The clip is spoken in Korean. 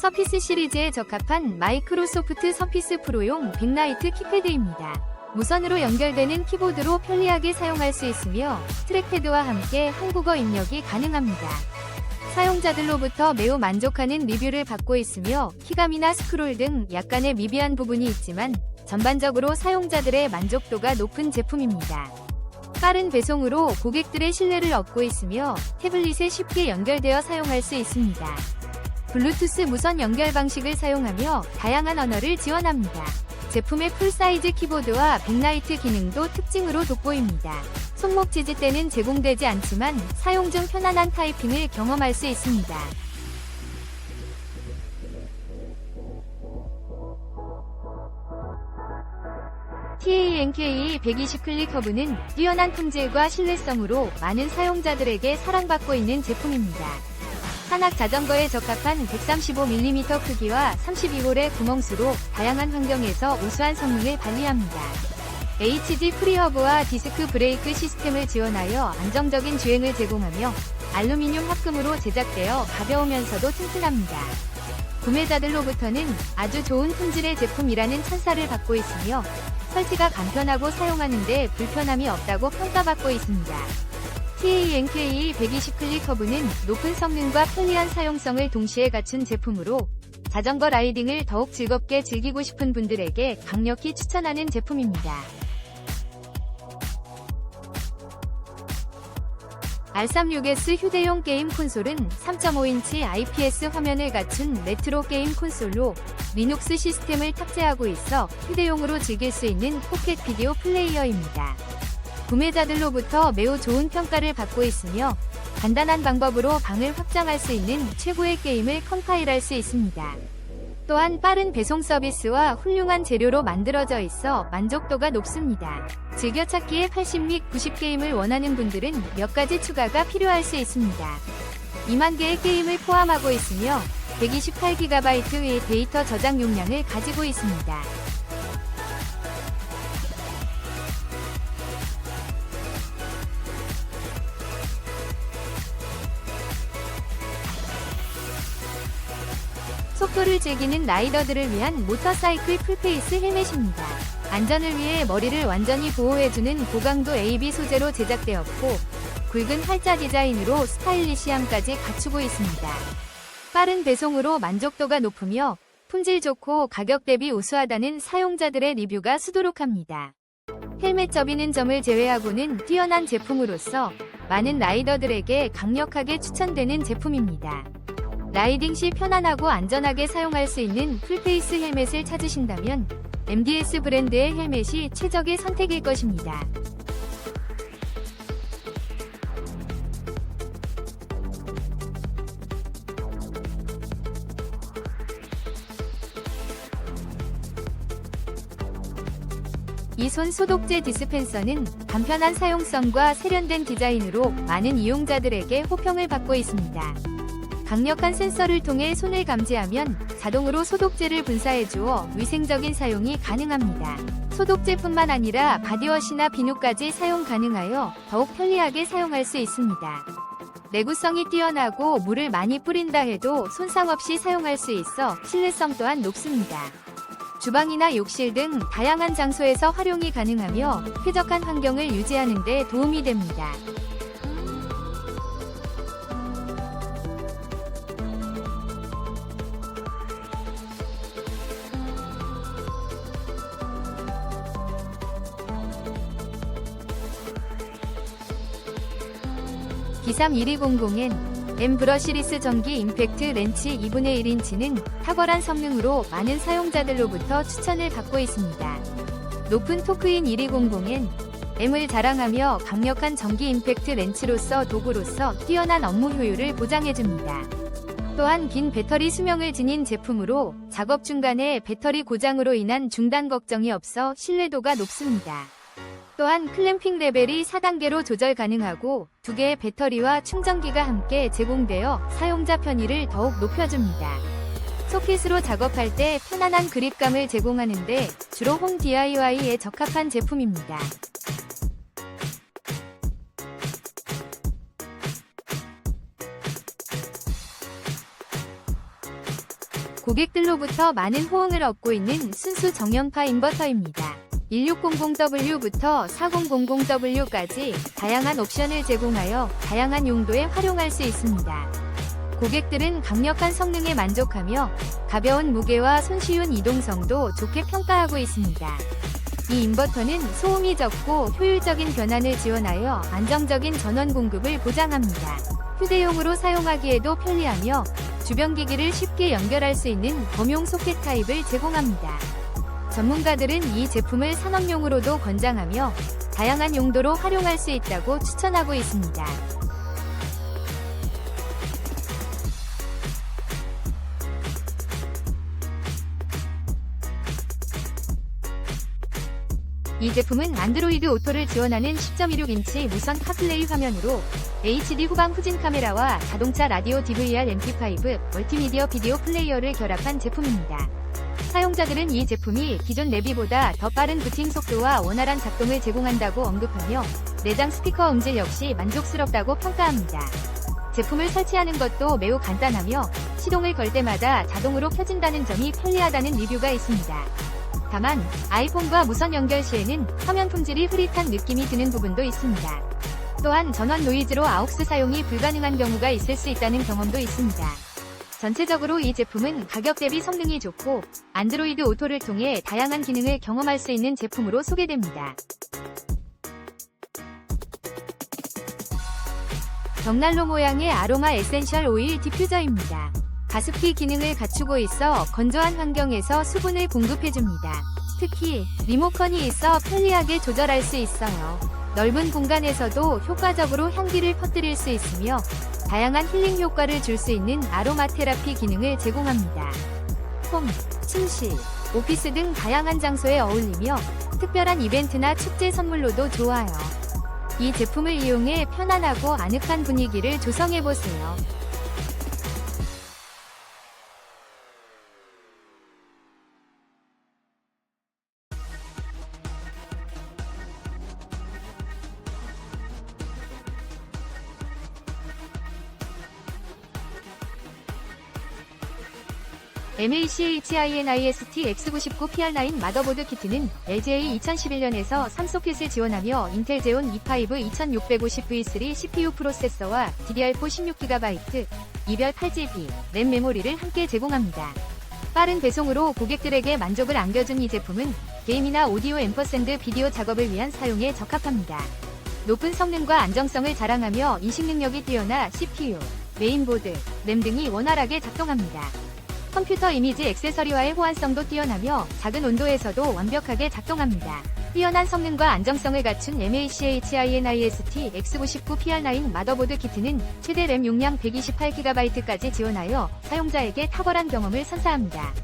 서피스 시리즈에 적합한 마이크로소프트 서피스 프로용 백라이트 키패드입니다. 무선으로 연결되는 키보드로 편리하게 사용할 수 있으며 트랙패드와 함께 한국어 입력이 가능합니다. 사용자들로부터 매우 만족하는 리뷰를 받고 있으며 키감이나 스크롤 등 약간의 미비한 부분이 있지만 전반적으로 사용자들의 만족도가 높은 제품입니다. 빠른 배송으로 고객들의 신뢰를 얻고 있으며 태블릿에 쉽게 연결되어 사용할 수 있습니다. 블루투스 무선 연결 방식을 사용하며 다양한 언어를 지원합니다. 제품의 풀사이즈 키보드와 백라이트 기능도 특징으로 돋보입니다. 손목 지지대는 제공되지 않지만 사용 중 편안한 타이핑을 경험할 수 있습니다. TANK 120 클릭 허브는 뛰어난 품질과 신뢰성으로 많은 사용자들에게 사랑받고 있는 제품입니다. 산악 자전거에 적합한 135mm 크기와 32홀의 구멍수로 다양한 환경에서 우수한 성능을 발휘합니다. HG 프리허브와 디스크 브레이크 시스템을 지원하여 안정적인 주행을 제공하며 알루미늄 합금으로 제작되어 가벼우면서도 튼튼합니다. 구매자들로부터는 아주 좋은 품질의 제품이라는 찬사를 받고 있으며 설치가 간편하고 사용하는데 불편함이 없다고 평가받고 있습니다. TANK 120 클릭 허브는 높은 성능과 편리한 사용성을 동시에 갖춘 제품으로 자전거 라이딩을 더욱 즐겁게 즐기고 싶은 분들에게 강력히 추천하는 제품입니다. R36S 휴대용 게임 콘솔은 3.5인치 IPS 화면을 갖춘 레트로 게임 콘솔로 리눅스 시스템을 탑재하고 있어 휴대용으로 즐길 수 있는 포켓 비디오 플레이어입니다. 구매자들로부터 매우 좋은 평가를 받고 있으며 간단한 방법으로 방을 확장할 수 있는 최고의 게임을 컴파일할 수 있습니다. 또한 빠른 배송 서비스와 훌륭한 재료로 만들어져 있어 만족도가 높습니다. 즐겨찾기에 80및 90 게임을 원하는 분들은 몇 가지 추가가 필요할 수 있습니다. 2만 개의 게임을 포함하고 있으며 128GB의 데이터 저장 용량을 가지고 있습니다. 속도를 즐기는 라이더들을 위한 모터사이클 풀페이스 헬멧입니다. 안전을 위해 머리를 완전히 보호해주는 고강도 AB 소재로 제작되었고 굵은 활자 디자인으로 스타일리시함까지 갖추고 있습니다. 빠른 배송으로 만족도가 높으며 품질 좋고 가격 대비 우수하다는 사용자들의 리뷰가 수두룩합니다. 헬멧 접이는 점을 제외하고는 뛰어난 제품으로서 많은 라이더들에게 강력하게 추천되는 제품입니다. 라이딩 시 편안하고 안전하게 사용할 수 있는 풀페이스 헬멧을 찾으신다면 MDS 브랜드의 헬멧이 최적의 선택일 것입니다. 이손 소독제 디스펜서는 간편한 사용성과 세련된 디자인으로 많은 이용자들에게 호평을 받고 있습니다. 강력한 센서를 통해 손을 감지하면 자동으로 소독제를 분사해 주어 위생적인 사용이 가능합니다. 소독제뿐만 아니라 바디워시나 비누까지 사용 가능하여 더욱 편리하게 사용할 수 있습니다. 내구성이 뛰어나고 물을 많이 뿌린다 해도 손상 없이 사용할 수 있어 신뢰성 또한 높습니다. 주방이나 욕실 등 다양한 장소에서 활용이 가능하며 쾌적한 환경을 유지하는 데 도움이 됩니다. 기삼 1200N M 브러 시리스 전기 임팩트 렌치 2분의 1인치는 탁월한 성능으로 많은 사용자들로부터 추천을 받고 있습니다. 높은 토크인 1200N M을 자랑하며 강력한 전기 임팩트 렌치로서 도구로서 뛰어난 업무 효율을 보장해줍니다. 또한 긴 배터리 수명을 지닌 제품으로 작업 중간에 배터리 고장으로 인한 중단 걱정이 없어 신뢰도가 높습니다. 또한 클램핑 레벨이 4단계로 조절 가능하고 두 개의 배터리와 충전기가 함께 제공되어 사용자 편의를 더욱 높여줍니다. 소켓으로 작업할 때 편안한 그립감을 제공하는데 주로 홈 DIY에 적합한 제품입니다. 고객들로부터 많은 호응을 얻고 있는 순수 정연파 인버터입니다. 1600W부터 4000W까지 다양한 옵션을 제공하여 다양한 용도에 활용할 수 있습니다. 고객들은 강력한 성능에 만족하며 가벼운 무게와 손쉬운 이동성도 좋게 평가하고 있습니다. 이 인버터는 소음이 적고 효율적인 변환을 지원하여 안정적인 전원 공급을 보장합니다. 휴대용으로 사용하기에도 편리하며 주변 기기를 쉽게 연결할 수 있는 범용 소켓 타입을 제공합니다. 전문가들은 이 제품을 산업용으로도 권장하며 다양한 용도로 활용할 수 있다고 추천하고 있습니다. 이 제품은 안드로이드 오토를 지원하는 10.16인치 무선 카플레이 화면으로 HD 후방 후진 카메라와 자동차 라디오 DVR MP5 멀티미디어 비디오 플레이어를 결합한 제품입니다. 사용자들은 이 제품이 기존 내비보다 더 빠른 부팅 속도와 원활한 작동을 제공한다고 언급하며 내장 스피커 음질 역시 만족스럽다고 평가합니다. 제품을 설치하는 것도 매우 간단하며 시동을 걸 때마다 자동으로 켜진다는 점이 편리하다는 리뷰가 있습니다. 다만 아이폰과 무선 연결 시에는 화면 품질이 흐릿한 느낌이 드는 부분도 있습니다. 또한 전원 노이즈로 아욱스 사용이 불가능한 경우가 있을 수 있다는 경험도 있습니다. 전체적으로 이 제품은 가격 대비 성능이 좋고 안드로이드 오토를 통해 다양한 기능을 경험할 수 있는 제품으로 소개됩니다. 벽난로 모양의 아로마 에센셜 오일 디퓨저입니다. 가습기 기능을 갖추고 있어 건조한 환경에서 수분을 공급해줍니다. 특히 리모컨이 있어 편리하게 조절할 수 있어요. 넓은 공간에서도 효과적으로 향기를 퍼뜨릴 수 있으며 다양한 힐링 효과를 줄 수 있는 아로마 테라피 기능을 제공합니다. 홈, 침실, 오피스 등 다양한 장소에 어울리며 특별한 이벤트나 축제 선물로도 좋아요. 이 제품을 이용해 편안하고 아늑한 분위기를 조성해보세요. MACHINIST X99PR9 마더보드 키트는 LGA 2011년에서 3소켓을 지원하며 인텔 제온 E5 2650V3 CPU 프로세서와 DDR4 16GB, 이별 8GB, 램 메모리를 함께 제공합니다. 빠른 배송으로 고객들에게 만족을 안겨준 이 제품은 게임이나 오디오 앰퍼샌드 비디오 작업을 위한 사용에 적합합니다. 높은 성능과 안정성을 자랑하며 인식 능력이 뛰어나 CPU, 메인보드, 램 등이 원활하게 작동합니다. 컴퓨터 이미지 액세서리와의 호환성도 뛰어나며 작은 온도에서도 완벽하게 작동합니다. 뛰어난 성능과 안정성을 갖춘 MACHINIST X99PR9 마더보드 키트는 최대 램 용량 128GB까지 지원하여 사용자에게 탁월한 경험을 선사합니다.